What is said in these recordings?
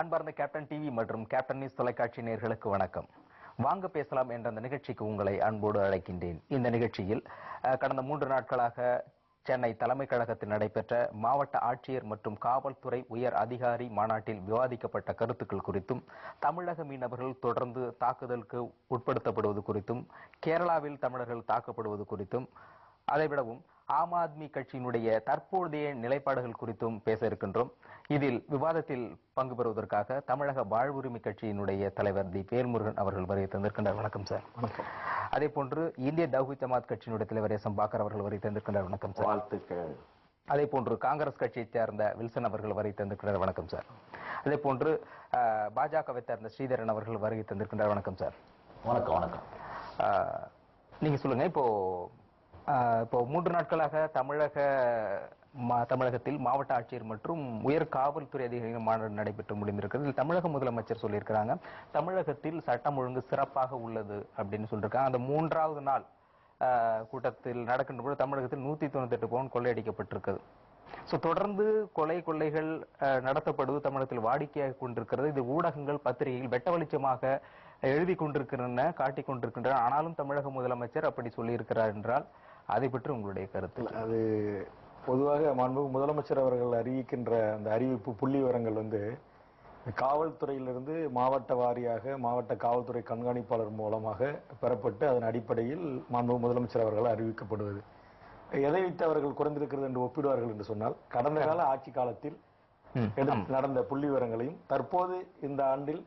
அன்பார்ந்த captain TV மற்றும் captain News தொலைக்காட்சி நேர்களுக்கு வணக்கம். வாங்க பேசலாம் என்ற அந்த நிகழ்ச்சிக்கு உங்களை அன்போடு அழைக்கின்றேன். இந்த நிகழ்ச்சியில் கடந்த மூன்று நாட்களாக சென்னை தலைமை கழகத்தில் நடைபெற்ற மாவட்ட ஆட்சியர் மற்றும் காவல்துறை உயர் அதிகாரி மாநாட்டில் விவாதிக்கப்பட்ட கருத்துக்கள் குறித்தும் தமிழக மீனவர்கள் தொடர்ந்து தாக்குதலுக்கு உட்படுத்தப்படுவது குறித்தும் கேரளாவில் தமிழர்கள் தாக்கப்படுவது குறித்தும் அதைவிடவும் ஆம் ஆத்மி கட்சியினுடைய தற்போதைய நிலைப்பாடுகள் குறித்தும் பேச இருக்கின்றோம். இதில் விவாதத்தில் பங்கு பெறுவதற்காக தமிழக வாழ்வுரிமை கட்சியினுடைய தலைவர் தி. பேர்முருகன் அவர்கள் வருகை தந்திருக்கின்றார். வணக்கம் சார். வணக்கம். அதே போன்று இந்திய தௌஹி ஜமாத் கட்சியினுடைய தலைவர் எஸ். எம். பாக்கர் அவர்கள் வருகை தந்திருக்கின்றார். வணக்கம் சார். வாழ்த்துக்கள். அதே போன்று காங்கிரஸ் கட்சியைச் சேர்ந்த வில்சன் அவர்கள் வருகை தந்திருக்கிறார் வணக்கம் சார். அதே போன்று பாஜகவை சேர்ந்த ஸ்ரீதரன் அவர்கள் வருகை தந்திருக்கின்றார். வணக்கம் சார். வணக்கம் வணக்கம். நீங்க சொல்லுங்க. இப்போ இப்போ மூன்று நாட்களாக தமிழக மா- தமிழகத்தில் மாவட்ட ஆட்சியர் மற்றும் உயர் காவல்துறை அதிகாரிகள் மாநாடு நடைபெற்று முடிந்திருக்கிறது. தமிழக முதலமைச்சர் சொல்லியிருக்கிறாங்க தமிழகத்தில் சட்டம் ஒழுங்கு சிறப்பாக உள்ளது அப்படின்னு சொல்லியிருக்காங்க. அந்த மூன்றாவது நாள் கூட்டத்தில் நடக்கின்ற போது தமிழகத்தில் நூத்தி தொண்ணூத்தி எட்டு பவுன் கொள்ளையடிக்கப்பட்டிருக்கிறது ஸோ தொடர்ந்து கொலை கொள்ளைகள் நடத்தப்படுவது தமிழகத்தில் வாடிக்கையாக கொண்டிருக்கிறது. இது ஊடகங்கள் பத்திரிகைகள் வெட்ட வெளிச்சமாக எழுதி கொண்டிருக்கின்றன காட்டிக் கொண்டிருக்கின்றன. ஆனாலும் தமிழக முதலமைச்சர் அப்படி சொல்லியிருக்கிறார் என்றால் அதை பற்றி உங்களுடைய கருத்து? அது பொதுவாக மாண்புமிகு முதலமைச்சர் அவர்கள் அறிவிக்கின்ற அந்த அறிவிப்பு புள்ளி விவரங்கள் வந்து காவல்துறையிலிருந்து மாவட்ட வாரியாக மாவட்ட காவல்துறை கண்காணிப்பாளர் மூலமாக பெறப்பட்டு அதன் அடிப்படையில் மாண்புமிகு முதலமைச்சர் அவர்கள் அறிவிக்கப்படுவது. எதை வைத்து அவர்கள் குறைந்திருக்கிறது என்று ஒப்பிடுவார்கள் என்று சொன்னால் கடந்த கால ஆட்சி காலத்தில் நடந்த புள்ளி விவரங்களையும் தற்போது இந்த ஆண்டில்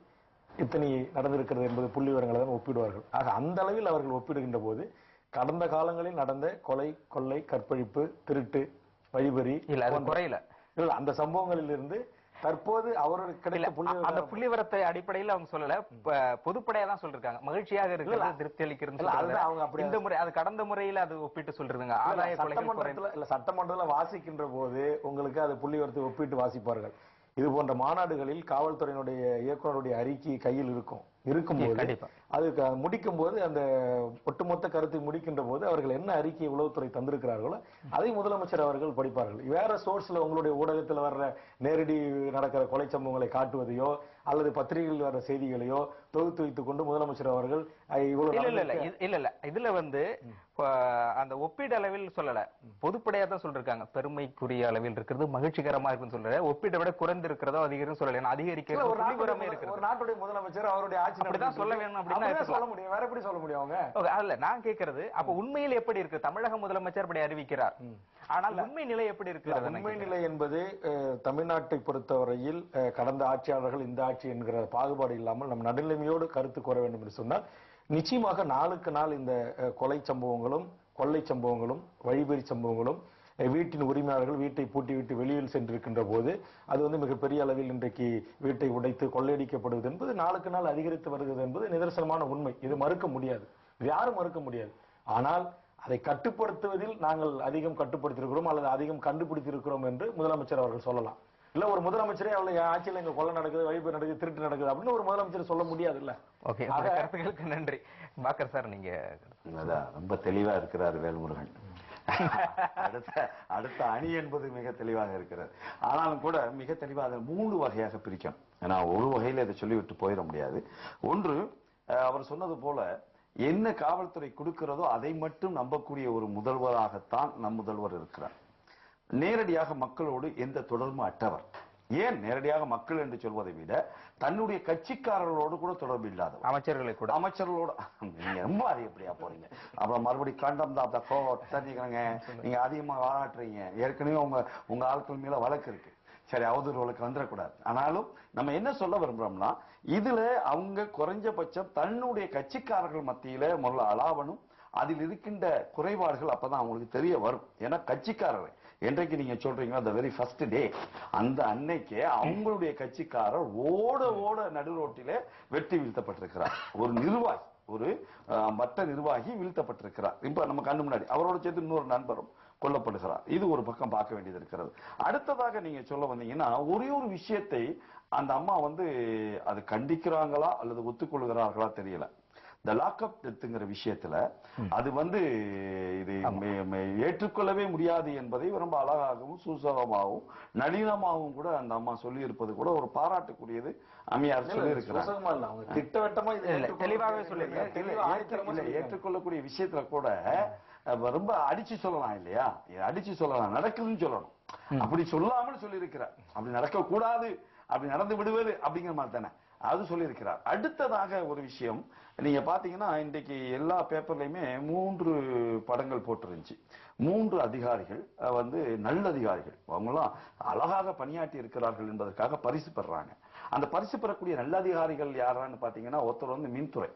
இத்தனை நடந்திருக்கிறது என்பது புள்ளி விவரங்களை தான் ஒப்பிடுவார்கள். ஆக அந்த அளவில் அவர்கள் ஒப்பிடுகின்ற போது கடந்த காலங்களில் நடந்த கொலை கொள்ளை கற்பழிப்பு திருட்டு வழிபறி இல்ல அது குறையல. இல்ல அந்த சம்பவங்களில் இருந்து தற்போது அவருக்கு கிடைத்த அந்த புள்ளி விவரத்தை அடிப்படையில் அவங்க சொல்லல. பொதுப்படையா தான் சொல்லிருக்காங்க. மகிழ்ச்சியாக இருக்கிறது திருப்தி அளிக்கிறது அவங்க அப்படி- இந்த முறை அது கடந்த முறையில அது ஒப்பிட்டு சொல்றதுங்க ஆதாய சட்டமன்றத்துல இல்ல சட்டமன்றத்துல வாசிக்கின்ற போது உங்களுக்கு அது புள்ளி விவரத்தை ஒப்பிட்டு வாசிப்பார்கள். இது போன்ற மாநாடுகளில் காவல்துறையினுடைய இயக்குனருடைய அறிக்கை கையில் இருக்கும் இருக்கும்போது. அதுக்கு முடிக்கும் போது அந்த ஒட்டுமொத்த கருத்தை முடிக்கின்ற போது அவர்கள் என்ன அறிக்கை உளவுத்துறை தந்திருக்கிறார்களோ அதை முதலமைச்சர் அவர்கள் படிப்பார்கள் வேற சோர்ஸ்ல உங்களுடைய ஊடகத்தில் வர்ற நேரடி நடக்கிற கொலை சம்பவங்களை காட்டுவதையோ அல்லது பத்திரிகைகளில் வர்ற செய்திகளையோ தொகுத்து வைத்துக் கொண்டு முதலமைச்சர் அவர்கள் இவ்வளவு இல்ல இல்ல இதுல வந்து அந்த ஒப்பீடு அளவில் சொல்லல பொதுப்படையா தான் சொல்லிருக்காங்க. பெருமைக்குரிய அளவில் இருக்கிறது மகிழ்ச்சிகரமா இருக்குன்னு சொல்ற ஒப்பீட்டை விட குறைந்து இருக்கிறதோ அதிகரிக்கும் சொல்லல அதிகரிக்கிறது ஒரு நாட்டுடைய முதலமைச்சர் அவருடைய ஆட்சி அப்படிதான் சொல்ல இருக்கு. வேணும் அப்படின்னு. சொல்ல முடியும். வேற எப்படி சொல்ல முடியும் அவங்க? அல்ல நான் கேக்குறது அப்ப உண்மையில் எப்படி இருக்கு? தமிழக முதலமைச்சர் அப்படி அறிவிக்கிறார். ஆனால் உண்மை நிலை எப்படி இருக்கிறது? உண்மை நிலை என்பது தமிழ்நாட்டை பொறுத்தவரையில் கடந்த ஆட்சியாளர்கள் இந்த ஆட்சி என்கிற பாகுபாடு இல்லாமல் நம் நடுநிலைமையோடு கருத்து கூற வேண்டும் என்று சொன்னால் நிச்சயமாக நாளுக்கு நாள் இந்த கொலை சம்பவங்களும் கொள்ளை சம்பவங்களும் வழிபறி சம்பவங்களும் வீட்டின் உரிமையாளர்கள் வீட்டை பூட்டி விட்டு வெளியில் சென்றிருக்கின்ற போது அது வந்து மிகப்பெரிய அளவில் இன்றைக்கு வீட்டை உடைத்து கொள்ளையடிக்கப்படுவது என்பது நாளுக்கு நாள் அதிகரித்து வருகிறது என்பது நிதர்சனமான உண்மை. இது மறுக்க முடியாது. இது யாரும் மறுக்க முடியாது. ஆனால் அதை கட்டுப்படுத்துவதில் நாங்கள் அதிகம் கட்டுப்படுத்தியிருக்கிறோம் அல்லது அதிகம் கண்டுபிடித்திருக்கிறோம் என்று முதலமைச்சர் அவர்கள் சொல்லலாம். இல்ல ஒரு முதலமைச்சரே அவளை ஆட்சியில் எங்க கொலை நடக்குது வழிபு நடக்குது திருட்டு நடக்குது அப்படின்னு ஒரு முதலமைச்சர் சொல்ல முடியாது இல்ல ஓகே உங்களுடைய கருத்துக்களுக்கு நன்றி. பாக்கர் சார் நீங்க ரொம்ப தெளிவா இருக்கிறார் வேல்முருகன். அடுத்த அடுத்த அணி என்பது மிக தெளிவாக இருக்கிறது. ஆனாலும் கூட மிக தெளிவாக மூன்று வகையாக பிரிக்கணும். ஏன்னா ஒரு வகையில இதை சொல்லிவிட்டு போயிட முடியாது. ஒன்று அவர் சொன்னது போல என்ன காவல்துறை கொடுக்கிறதோ அதை மட்டும் நம்பக்கூடிய ஒரு முதல்வராகத்தான் நம் முதல்வர் இருக்கிறார். நேரடியாக மக்களோடு எந்த தொடர்பும் அற்றவர். ஏன் நேரடியாக மக்கள் என்று சொல்வதை விட தன்னுடைய கட்சிக்காரர்களோடு கூட தொடர்பு இல்லாதவர். அமைச்சர்களை கூட. அமைச்சர்களோட நீங்க ரொம்ப அதிகப்படியா போறீங்க? அப்புறம் மறுபடியும் கண்டம் கோட் தெரிஞ்சுக்கிறேங்க. நீங்க அதிகமா பாராட்டுறீங்க ஏற்கனவே உங்க உங்க ஆட்கள் மேல வழக்கு இருக்கு. சரி அவதூறு வழக்கு வந்துடக்கூடாது. ஆனாலும் நம்ம என்ன சொல்ல விரும்புறோம்னா இதுல அவங்க குறைஞ்சபட்சம் தன்னுடைய கட்சிக்காரர்கள் மத்தியில முதல்ல அலாவணும் அதில் இருக்கின்ற குறைபாடுகள் அப்பதான் அவங்களுக்கு தெரிய வரும். ஏன்னா கட்சிக்காரர் என்றைக்கு நீங்க சொல்றீங்களோ அந்த வெரி ஃபர்ஸ்ட் டே அந்த அன்னைக்கே அவங்களுடைய கட்சிக்காரர் ஓட ஓட நடு ரோட்டிலே வெட்டி வீழ்த்தப்பட்டிருக்கிறார். ஒரு நிர்வாகி ஒரு மற்ற நிர்வாகி வீழ்த்தப்பட்டிருக்கிறார். இப்ப நம்ம கண்ணு முன்னாடி அவரோட சேர்த்து இன்னொரு நண்பரும் கொல்லப்படுகிறார். இது ஒரு பக்கம் பார்க்க வேண்டியது இருக்கிறது. அடுத்ததாக நீங்க சொல்ல வந்தீங்கன்னா ஒரே ஒரு விஷயத்தை அந்த அம்மா வந்து அது கண்டிக்கிறாங்களா அல்லது ஒத்துக்கொள்கிறார்களா தெரியல. இந்த லாக்அப் டெத்துங்கிற விஷயத்துல அது வந்து இது ஏற்றுக்கொள்ளவே முடியாது என்பதை ரொம்ப அழகாகவும் சூசகமாகவும் நளினமாகவும் கூட அந்த அம்மா சொல்லி இருப்பது கூட ஒரு பாராட்டுக்குரியது அம்மையார் சொல்லி இருக்கிறார் அவங்க திட்டவட்டமா தெளிவாகவே சொல்லியிருக்காங்க. ஏற்றுக்கொள்ளக்கூடிய விஷயத்துல கூட ரொம்ப அடிச்சு சொல்லலாம் இல்லையா? அடிச்சு சொல்லலாம் நடக்குதுன்னு சொல்லணும். அப்படி சொல்லாமல் சொல்லியிருக்கிறார். அப்படி நடக்க கூடாது அப்படி நடந்து விடுவது அப்படிங்கிற மாதிரி தானே? அது சொல்லியிருக்கிறார். அடுத்ததாக ஒரு விஷயம் நீங்க பாத்தீங்கன்னா இன்றைக்கு எல்லா பேப்பர்லயுமே மூன்று படங்கள் போட்டிருந்துச்சு. மூன்று அதிகாரிகள் வந்து நல்ல அதிகாரிகள் அவங்களாம் அழகாக பணியாற்றி இருக்கிறார்கள் என்பதற்காக பரிசு பெறாங்க. அந்த பரிசு பெறக்கூடிய நல்ல அதிகாரிகள் யாரான்னு பாத்தீங்கன்னா ஒருத்தர் வந்து மின்துறை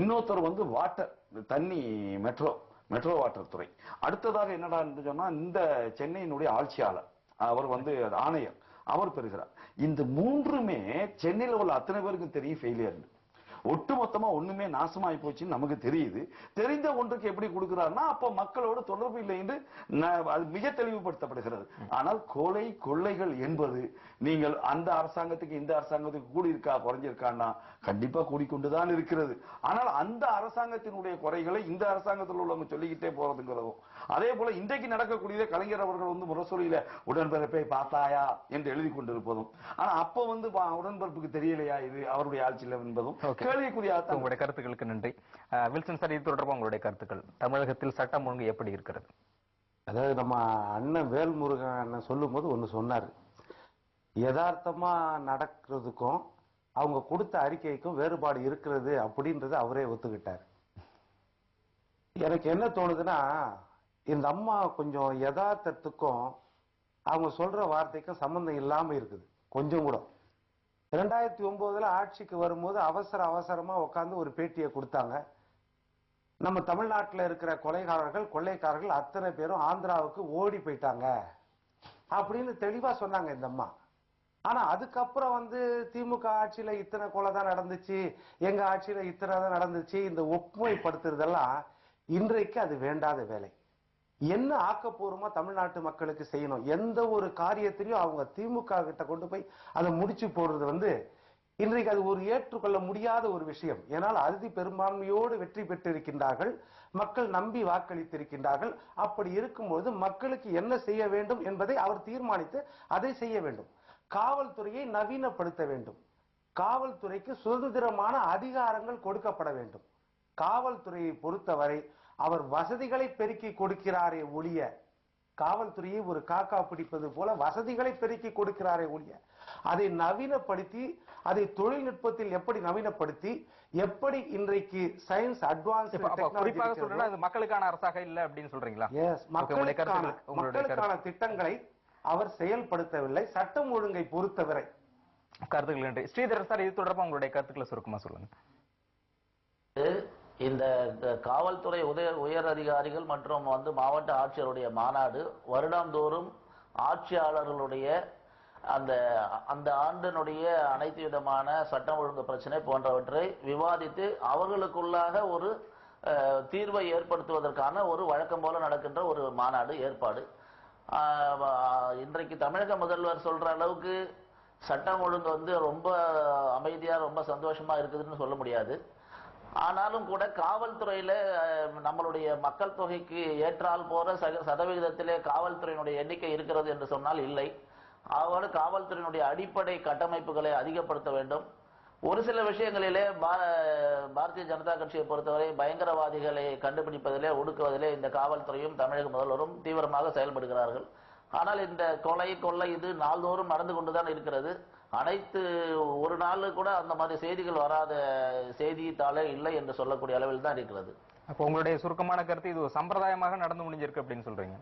இன்னொருத்தர் வந்து வாட்டர் தண்ணி மெட்ரோ மெட்ரோ வாட்டர் துறை. அடுத்ததாக என்னடா சொன்னா இந்த சென்னையினுடைய ஆட்சியாளர் அவர் வந்து ஆணையர் அவர் பெறுகிறார். இந்த மூன்றுமே சென்னையில் உள்ள அத்தனை பேருக்கும் தெரியும் ஃபெயிலியர் ஒட்டுமொத்தமா ஒண்ணுமே நாசமாயி போச்சுன்னு நமக்கு தெரியுது. தெரிந்த ஒன்றுக்கு எப்படி கொடுக்கிறாருன்னா அப்ப மக்களோடு தொடர்பு இல்லை என்று அது மிக தெளிவுபடுத்தப்படுகிறது. ஆனால் கொலை கொள்ளைகள் என்பது நீங்கள் அந்த அரசாங்கத்துக்கு இந்த அரசாங்கத்துக்கு கூடி இருக்கா குறைஞ்சிருக்கான்னா கண்டிப்பா கூடிக்கொண்டுதான் இருக்கிறது. ஆனால் அந்த அரசாங்கத்தினுடைய குறைகளை இந்த அரசாங்கத்தில் உள்ளவங்க சொல்லிக்கிட்டே போறதுங்கிறதும் அதே போல இன்றைக்கு நடக்கக்கூடியதே கலைஞர் அவர்கள் வந்து முரசொலியில உடன்பிறப்பை பார்த்தாயா? என்று எழுதி கொண்டிருப்பதும் ஆனா அப்ப வந்து பா- உடன்பிறப்புக்கு தெரியலையா இது? அவருடைய ஆட்சியில் என்பதும். Okay. கேள்விக்குரியாதான் உங்களுடைய கருத்துக்களுக்கு நன்றி. வில்சன் சார் இது தொடர்பாக உங்களுடைய கருத்துக்கள். தமிழகத்தில் சட்டம் ஒழுங்கு எப்படி இருக்கிறது? அதாவது நம்ம அண்ணன் வேல்முருகன் அண்ணன் சொல்லும்போது ஒன்று சொன்னார். யதார்த்தமா நடக்கிறதுக்கும் அவங்க கொடுத்த அறிக்கைக்கும் வேறுபாடு இருக்கிறது அப்படின்றத அவரே ஒத்துக்கிட்டார். எனக்கு என்ன தோணுதுன்னா இந்த அம்மா கொஞ்சம் யதார்த்தத்துக்கும் அவங்க சொல்ற வார்த்தைக்கும் சம்பந்தம் இல்லாம இருக்குது. கொஞ்சம் கூட. ரெண்டாயிரத்தி ஒன்பதுல ஆட்சிக்கு வரும்போது அவசர அவசரமா உட்காந்து ஒரு பேட்டியை கொடுத்தாங்க. நம்ம தமிழ்நாட்டில் இருக்கிற கொலைகாரர்கள் கொள்ளைக்காரர்கள் அத்தனை பேரும் ஆந்திராவுக்கு ஓடி போயிட்டாங்க. அப்படின்னு தெளிவா சொன்னாங்க இந்த அம்மா. ஆனா அதுக்கப்புறம் வந்து திமுக ஆட்சியில இத்தனை கொலை தான் நடந்துச்சு எங்க ஆட்சியில இத்தனை தான் நடந்துச்சு இந்த ஒப்புமைப்படுத்துறதெல்லாம் இன்றைக்கு அது வேண்டாத வேலை. என்ன ஆக்கப்பூர்வமா தமிழ்நாட்டு மக்களுக்கு செய்யணும்? எந்த ஒரு காரியத்திலையும் அவங்க திமுக கிட்ட கொண்டு போய் அதை முடிச்சு போடுறது வந்து இன்றைக்கு அது ஒரு ஏற்றுக்கொள்ள முடியாத ஒரு விஷயம். ஏனால் அறுதி பெரும்பான்மையோடு வெற்றி பெற்றிருக்கின்றார்கள். மக்கள் நம்பி வாக்களித்திருக்கின்றார்கள். அப்படி இருக்கும்போது மக்களுக்கு என்ன செய்ய வேண்டும் என்பதை அவர் தீர்மானித்து அதை செய்ய வேண்டும். காவல்துறையை நவீனப்படுத்த வேண்டும். காவல்துறைக்கு சுதந்திரமான அதிகாரங்கள் கொடுக்கப்பட வேண்டும். காவல்துறையை பொறுத்தவரை அவர் வசதிகளை பெருக்கி கொடுக்கிறாரே ஒழிய காவல்துறையை ஒரு காக்கா பிடிப்பது போல வசதிகளை பெருக்கி கொடுக்கிறாரே ஒழிய அதை நவீனப்படுத்தி அதை தொழில்நுட்பத்தில் எப்படி நவீனப்படுத்தி எப்படி இன்றைக்கு சயின்ஸ் அட்வான்ஸ் குறிப்பாக சொல்றேன்னா அது மக்களுக்கான அரசாக இல்ல அப்படின்னு சொல்றீங்களா? எஸ் மக்களுக்கான மக்களுக்கான திட்டங்களை அவர் செயல்படுத்தவில்லை. சட்டம் ஒழுங்கை பொறுத்தவரை. கருத்துக்கள் நன்றி. ஸ்ரீதரன் சார் இது தொடர்பாக உங்களுடைய கருத்துக்களை சுருக்கமா சொல்லுங்க. இந்த காவல்துறை உதய உயர் அதிகாரிகள் மற்றும் வந்து மாவட்ட ஆட்சியருடைய மாநாடு வருடாந்தோறும் ஆட்சியாளர்களுடைய அந்த அந்த ஆண்டினுடைய அனைத்து விதமான சட்டம் ஒழுங்கு பிரச்சனை போன்றவற்றை விவாதித்து அவர்களுக்குள்ளாக ஒரு தீர்வை ஏற்படுத்துவதற்கான ஒரு வழக்கம் போல நடக்கின்ற ஒரு மாநாடு ஏற்பாடு. இன்றைக்கு தமிழக முதல்வர் சொல்ற அளவுக்கு சட்டம் ஒழுங்கு வந்து ரொம்ப அமைதியா ரொம்ப சந்தோஷமா இருக்குதுன்னு சொல்ல முடியாது. ஆனாலும் கூட காவல்துறையில நம்மளுடைய மக்கள் தொகைக்கு ஏற்றால் போற சதவிகிதத்திலே காவல்துறையினுடைய எண்ணிக்கை இருக்கிறது என்று சொன்னால் இல்லை. அவ்வாறு காவல்துறையினுடைய அடிப்படை கட்டமைப்புகளை அதிகப்படுத்த வேண்டும். ஒரு சில விஷயங்களிலே பா- பாரதிய ஜனதா கட்சியை பொறுத்தவரை பயங்கரவாதிகளை கண்டுபிடிப்பதிலே ஒடுக்குவதிலே இந்த காவல்துறையும் தமிழக முதல்வரும் தீவிரமாக செயல்படுகிறார்கள். ஆனால் இந்த கொலை கொள்ளை இது நாள்தோறும் நடந்து கொண்டுதான் இருக்கிறது. அனைத்து ஒரு நாள் கூட அந்த மாதிரி செய்திகள் வராத செய்தித்தாளே இல்லை என்று சொல்லக்கூடிய அளவில் தான் இருக்கிறது. அப்போ உங்களுடைய சுருக்கமான கருத்து இது ஒரு சம்பிரதாயமாக நடந்து முடிஞ்சிருக்கு அப்படின்னு சொல்றீங்க.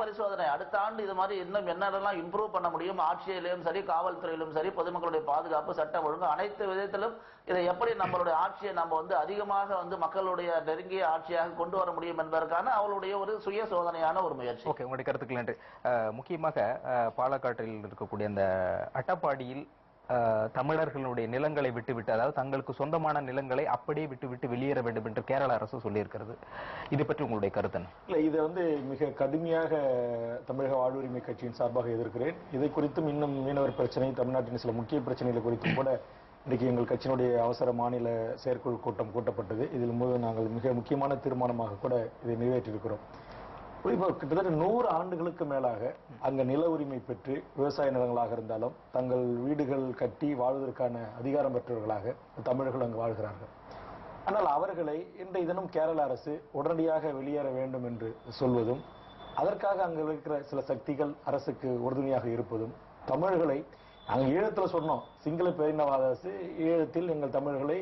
பரிசோதனை. அடுத்த ஆண்டு இது மாதிரி இன்னும் என்னென்னலாம் இம்ப்ரூவ் பண்ண முடியும்? ஆட்சியிலும் சரி காவல்துறையிலும் சரி பொதுமக்களுடைய பாதுகாப்பு சட்டம் ஒழுங்கு அனைத்து விதத்திலும் இதை எப்படி நம்மளுடைய ஆட்சியை நம்ம வந்து அதிகமாக வந்து மக்களுடைய நெருங்கிய ஆட்சியாக கொண்டு வர முடியும் என்பதற்கான அவளுடைய ஒரு சுய சோதனையான ஒரு முயற்சி. ஓகே உங்களுடைய கருத்துக்கள் நன்றி. அஹ், முக்கியமாக பாலக்காட்டில் இருக்கக்கூடிய அந்த அட்டப்பாடியில் தமிழர்களுடைய நிலங்களை விட்டுவிட்டு அதாவது தங்களுக்கு சொந்தமான நிலங்களை அப்படியே விட்டுவிட்டு வெளியேற வேண்டும் என்று கேரள அரசு சொல்லியிருக்கிறது. இது பற்றி உங்களுடைய கருத்து இல்லை இதை வந்து மிக கடுமையாக தமிழக வாழ்வுரிமை கட்சியின் சார்பாக எதிர்க்கிறேன். இதை குறித்தும் இன்னும் மீனவர் பிரச்சனை தமிழ்நாட்டின் சில முக்கிய பிரச்சனைகள் குறித்தும் கூட இன்றைக்கு எங்கள் கட்சியினுடைய அவசர மாநில செயற்குழு கூட்டம் கூட்டப்பட்டது. இதில் முதல் நாங்கள் மிக முக்கியமான தீர்மானமாக கூட இதை நிறைவேற்றியிருக்கிறோம். இப்போ கிட்டத்தட்ட நூறு ஆண்டுகளுக்கு மேலாக அங்க நில உரிமை பெற்று விவசாய நிலங்களாக இருந்தாலும் தங்கள் வீடுகள் கட்டி வாழ்வதற்கான அதிகாரம் பெற்றவர்களாக தமிழர்கள் அங்கு வாழ்கிறார்கள். ஆனால் அவர்களை இன்றைய தினம் கேரள அரசு உடனடியாக வெளியேற வேண்டும் என்று சொல்வதும் அதற்காக அங்க இருக்கிற சில சக்திகள் அரசுக்கு உறுதுணையாக இருப்பதும் தமிழர்களை அங்க ஈழத்துல சொன்னோம். சிங்கள பேரினவாத அரசு ஈழத்தில் எங்கள் தமிழர்களை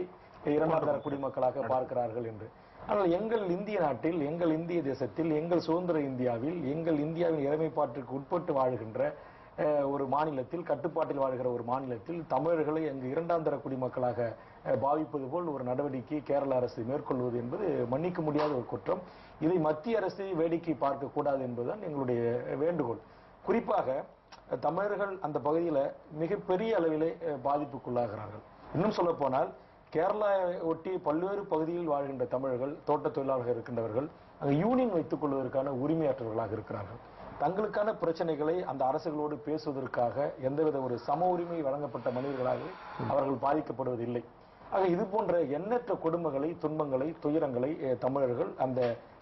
இரண்டாம் தர குடிமக்களாக பார்க்கிறார்கள் என்று. ஆனால் எங்கள் இந்திய நாட்டில் எங்கள் இந்திய தேசத்தில் எங்கள் சுதந்திர இந்தியாவில் எங்கள் இந்தியாவின் இறைமைப்பாட்டிற்கு உட்பட்டு வாழ்கின்ற ஒரு மாநிலத்தில் கட்டுப்பாட்டில் வாழ்கிற ஒரு மாநிலத்தில் தமிழர்களை அங்கு இரண்டாம் தர குடிமக்களாக பாவிப்பது போல் ஒரு நடவடிக்கை கேரள அரசு மேற்கொள்வது என்பது மன்னிக்க முடியாத ஒரு குற்றம். இதை மத்திய அரசு வேடிக்கை பார்க்க கூடாது என்பதுதான் எங்களுடைய வேண்டுகோள். குறிப்பாக தமிழர்கள் அந்த பகுதியில் மிகப்பெரிய அளவிலே பாதிப்புக்குள்ளாகிறார்கள். இன்னும் சொல்ல கேரளாவை ஒட்டி பல்வேறு பகுதியில் வாழ்கின்ற தமிழர்கள் தோட்ட தொழிலாளர்கள் இருக்கின்றவர்கள் அங்கு யூனியன் வைத்துக் கொள்வதற்கான உரிமையாற்றவர்களாக இருக்கிறார்கள். தங்களுக்கான பிரச்சனைகளை அந்த அரசுகளோடு பேசுவதற்காக எந்தவித ஒரு சம உரிமை வழங்கப்பட்ட மனிதர்களாக அவர்கள் பாதிக்கப்படுவதில்லை. ஆக இது போன்ற எண்ணற்ற கொடுமைகளை துன்பங்களை துயரங்களை தமிழர்கள் அந்த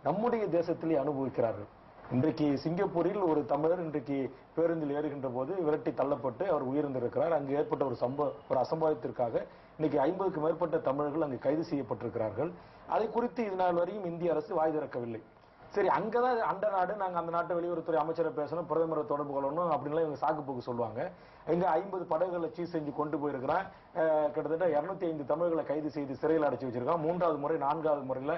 நம்முடைய தேசத்திலே அனுபவிக்கிறார்கள். இன்றைக்கு சிங்கப்பூரில் ஒரு தமிழர் இன்றைக்கு பேருந்தில் ஏறுகின்ற போது விரட்டி தள்ளப்பட்டு அவர் உயிரிழந்திருக்கிறார். அங்கு ஏற்பட்ட ஒரு சம்பவ ஒரு அசம்பாவித்திற்காக இன்னைக்கு ஐம்பதுக்கு மேற்பட்ட தமிழர்கள் அங்கு கைது செய்யப்பட்டிருக்கிறார்கள். அதை குறித்து இது நாள் வரையும் இந்திய அரசு வாய் திறக்கவில்லை. சரி அங்கதான் அண்ட நாடு நாங்க அந்த நாட்டு வெளியுறவுத்துறை அமைச்சரை பேசணும் பிரதமரை தொடர்பு கொள்ளணும் அப்படின்லாம் இவங்க சாக்கு போக்கு சொல்லுவாங்க. எங்க ஐம்பது படகுகளை சீஸ் செஞ்சு கொண்டு போயிருக்கிறான். கிட்டத்தட்ட இருநூத்தி ஐந்து தமிழர்களை கைது செய்து சிறையில் அடைச்சு வச்சிருக்கான். மூன்றாவது முறை நான்காவது முறையில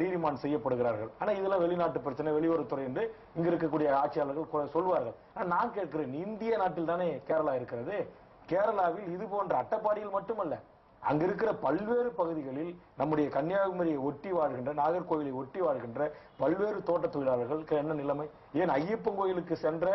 ரீரிமாண்ட் செய்யப்படுகிறார்கள். ஆனா இதெல்லாம் வெளிநாட்டு பிரச்சனை வெளியுறவுத்துறை என்று இங்க இருக்கக்கூடிய ஆட்சியாளர்கள் சொல்வார்கள். ஆனா நான் கேட்கிறேன் இந்திய நாட்டில் தானே கேரளா இருக்கிறது? கேரளாவில் இது போன்ற அட்டப்பாடியில் மட்டுமல்ல அங்க இருக்கிற பல்வேறு பகுதிகளில் நம்முடைய கன்னியாகுமரியை ஒட்டி வாழ்கின்ற நாகர்கோவிலை ஒட்டி வாழ்கின்ற பல்வேறு தோட்ட தொழிலாளர்களுக்கு என்ன நிலைமை? ஏன் ஐயப்பன் கோயிலுக்கு சென்ற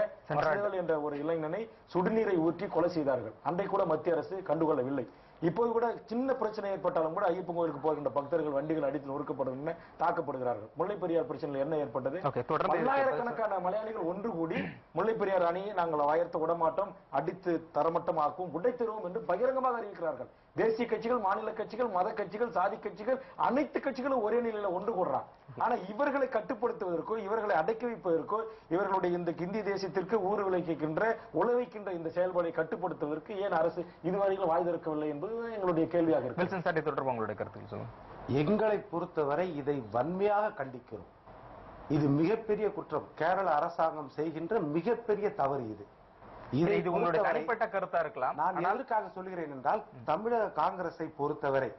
என்ற ஒரு இளைஞனை சுடுநீரை ஊற்றி கொலை செய்தார்கள். அன்றை கூட மத்திய அரசு கண்டுகொள்ளவில்லை. இப்போது கூட சின்ன பிரச்சனை ஏற்பட்டாலும் கூட ஐயப்பன் கோயிலுக்கு போகின்ற பக்தர்கள் வண்டிகள் அடித்து நொறுக்கப்படுகின்றன தாக்கப்படுகிறார்கள் முல்லை பெரியார் பிரச்சனையில் என்ன ஏற்பட்டது? பல்லாயிரக்கணக்கான மலையாளிகள் ஒன்று கூடி முல்லை பெரியார் அணியை நாங்கள் வயர்த்த விடமாட்டோம் அடித்து தரமட்டமாக்கும் உடைத்தருவோம் என்று பகிரங்கமாக அறிவிக்கிறார்கள். தேசிய கட்சிகள் மாநில கட்சிகள் மத கட்சிகள் சாதி கட்சிகள் அனைத்து கட்சிகளும் ஒரே நிலையில ஒன்று கூடுறான் ஆனா இவர்களை கட்டுப்படுத்துவதற்கோ இவர்களை அடக்கி வைப்பதற்கோ இவர்களுடைய இந்த இந்திய தேசத்திற்கு ஊர் விளைவிக்கின்ற உழவைக்கின்ற இந்த செயல்பாடை கட்டுப்படுத்துவதற்கு ஏன் அரசு இதுவரையிலும் வாய் திறக்கவில்லை என்பது எங்களுடைய கேள்வியாக இருக்கு. வில்சன் தொடர்பு உங்களுடைய கருத்துக்கள் சொல்லுங்க. எங்களை பொறுத்தவரை இதை வன்மையாக கண்டிக்கிறோம். இது மிகப்பெரிய குற்றம். கேரள அரசாங்கம் செய்கின்ற மிகப்பெரிய தவறு இது. இது இது உங்களுடைய தனிப்பட்ட கருத்தா இருக்கலாம். நான் எதற்காக சொல்கிறேன் என்றால் தமிழக காங்கிரஸை பொறுத்தவரை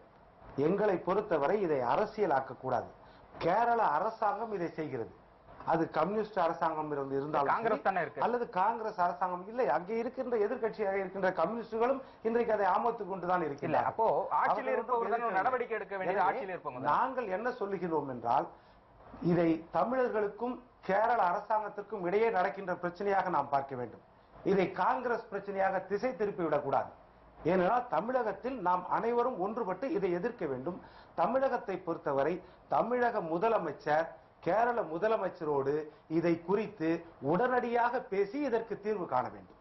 எங்களை பொறுத்தவரை இதை அரசியலாக்க கூடாது கேரள அரசாங்கம் இதை செய்கிறது. அது கம்யூனிஸ்ட் அரசாங்கம் இருந்து இருந்தாலும் காங்கிரஸ் சரி, தானே இருக்கு. அல்லது காங்கிரஸ் அரசாங்கம். இல்லை அங்கே இருக்கின்ற எதிர்க்கட்சியாக இருக்கின்ற கம்யூனிஸ்டுகளும் இன்றைக்கு அதை ஆமத்துக் கொண்டுதான் இருக்கின்றனர் அப்போ ஆட்சியில் இருப்பவர்கள் நடவடிக்கை எடுக்க வேண்டியது எனவே ஆட்சியில் இருப்பவங்க. நாங்கள் என்ன சொல்லுகிறோம் என்றால் இதை தமிழர்களுக்கும் கேரள அரசாங்கத்திற்கும் இடையே நடக்கின்ற பிரச்சனையாக நாம் பார்க்க வேண்டும். இதை காங்கிரஸ் பிரச்சனையாக திசை திருப்பி விடக்கூடாது. ஏனென்றால் தமிழகத்தில் நாம் அனைவரும் ஒன்றுபட்டு இதை எதிர்க்க வேண்டும். தமிழகத்தை பொறுத்தவரை தமிழக முதலமைச்சர் கேரள முதலமைச்சரோடு இதை குறித்து உடனடியாக பேசி இதற்கு தீர்வு காண வேண்டும்.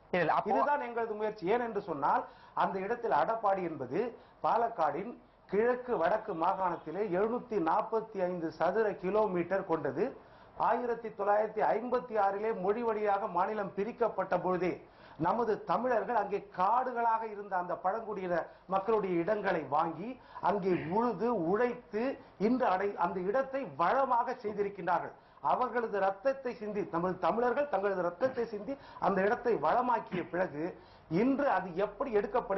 இதுதான் எங்களது முயற்சி. ஏன் என்று சொன்னால் அந்த இடத்தில் அடப்பாடி என்பது பாலக்காடின் கிழக்கு வடக்கு மாகாணத்திலே எழுநூத்தி நாற்பத்தி ஐந்து சதுர கிலோமீட்டர் கொண்டது. ஆயிரத்தி தொள்ளாயிரத்தி ஐம்பத்தி ஆறிலே மொழி வழியாக மாநிலம் பிரிக்கப்பட்ட பொழுதே நமது தமிழர்கள் அங்கே காடுகளாக இருந்த அந்த பழங்குடியின மக்களுடைய இடங்களை வாங்கி அங்கே உழுது உழைத்து இன்று அடை அந்த இடத்தை வளமாக செய்திருக்கின்றார்கள். அவர்களது ரத்தத்தை சிந்தி நமது தமிழர்கள் தங்களது ரத்தத்தை சிந்தி அந்த இடத்தை வளமாக்கிய பிறகு இன்று அது எப்படி எடுக்கப்படும்